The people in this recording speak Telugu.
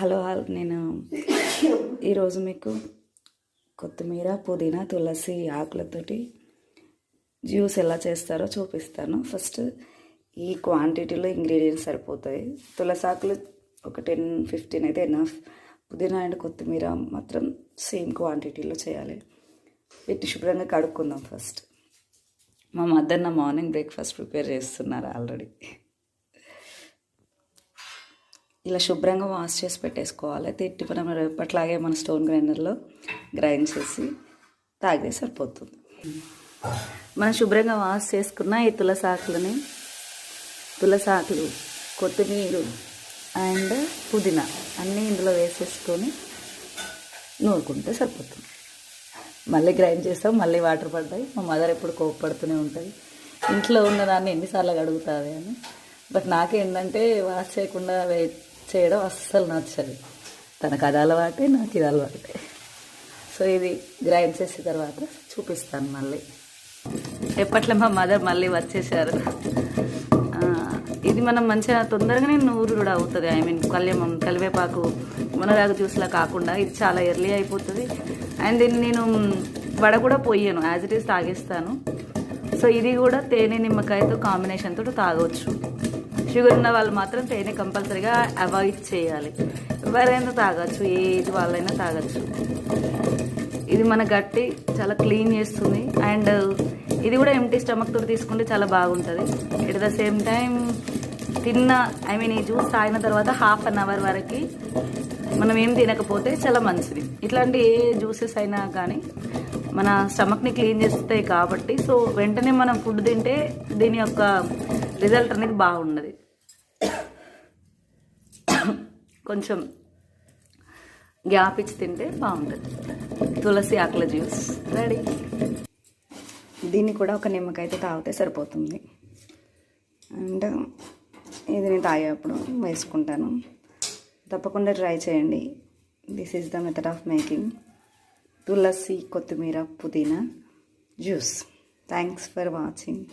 హలో నేను ఈరోజు మీకు కొత్తిమీర పుదీనా తులసి ఆకులతోటి జ్యూస్ ఎలా చేస్తారో చూపిస్తాను. ఫస్ట్ ఈ క్వాంటిటీలో ఇంగ్రీడియంట్స్ సరిపోతాయి. తులసి ఆకులు ఒక టెన్ ఫిఫ్టీన్ అయితే ఎనఫ్. పుదీనా అండ్ కొత్తిమీర మాత్రం సేమ్ క్వాంటిటీలో చేయాలి. వీటిని శుభ్రంగా కడుక్కుందాం ఫస్ట్. మా మదర్ నా మార్నింగ్ బ్రేక్ఫాస్ట్ ప్రిపేర్ చేస్తున్నారు ఆల్రెడీ. ఇలా శుభ్రంగా వాష్ చేసి పెట్టేసుకోవాలి. ఇట్టి మనం ఎప్పట్లాగే మన స్టోన్ గ్రైండర్లో గ్రైండ్ చేసి తాగితే సరిపోతుంది. మనం శుభ్రంగా వాష్ చేసుకున్న ఈ తులసాకులని తులసాకులు కొత్తిమీర అండ్ పుదీనా అన్నీ ఇందులో వేసేసుకొని నూరుకుంటే సరిపోతుంది. మళ్ళీ గ్రైండ్ చేస్తాం మళ్ళీ వాటర్ పడతాయి. మా మదర్ ఎప్పుడు కోప్పడుతూనే ఉంటుంది. ఇంట్లో ఉన్న దాన్ని ఎన్నిసార్లు అడుగుతుంది అని. బట్ నాకేంటంటే వాష్ చేయకుండా వే చేయడం అస్సలు నచ్చదు. తనకు అది అలవాటే నాకు ఇది అలవాటే. సో ఇది గ్రైండ్ చేసిన తర్వాత చూపిస్తాను మళ్ళీ. ఎప్పట్లో మా మదర్ మళ్ళీ వచ్చేసారు ఇది మనం మంచిగా తొందరగానే నూరు కూడా అవుతుంది. ఐ మీన్ కళ్యామం కలివేపాకు మునగాకు జ్యూస్లా కాకుండా ఇది చాలా ఎర్లీ అయిపోతుంది. అండ్ దీన్ని నేను వడ కూడా పోయాను యాజ్ ఇట్ ఈస్ తాగేస్తాను. సో ఇది కూడా తేనె నిమ్మకాయతో కాంబినేషన్ తోటి తాగవచ్చు షుగర్ ఉన్న వాళ్ళు మాత్రం తేనె కంపల్సరీగా అవాయిడ్ చేయాలి. ఎవరైనా తాగొచ్చు ఏ ఏజ్ వాళ్ళైనా తాగొచ్చు. ఇది మన గట్టి చాలా క్లీన్ చేస్తుంది. అండ్ ఇది కూడా ఎంటీ స్టమక్ తోటి తీసుకుంటే చాలా బాగుంటుంది. ఎట్ ద సేమ్ టైం తిన్న ఐ మీన్ ఈ జ్యూస్ తాగిన తర్వాత హాఫ్ అన్ అవర్ వరకు మనం ఏం తినకపోతే చాలా మంచిది. ఇట్లాంటి ఏ జ్యూసెస్ అయినా కానీ మన స్టమక్ని క్లీన్ చేస్తాయి కాబట్టి సో వెంటనే మనం ఫుడ్ తింటే దీని యొక్క రిజల్ట్ అనేది బాగున్నది కొంచెం గ్యాప్ ఇచ్చి తింటే బాగుంటుంది. తులసి ఆకుల జ్యూస్. రెడీ. దీన్ని కూడా ఒక నిమ్మకాయతో తాగితే సరిపోతుంది. అండ్ ఇది నేను తాగేటప్పుడు వేసుకుంటాను. తప్పకుండా ట్రై చేయండి. This is the method of making tulsi kothimeera pudina juice. Thanks for watching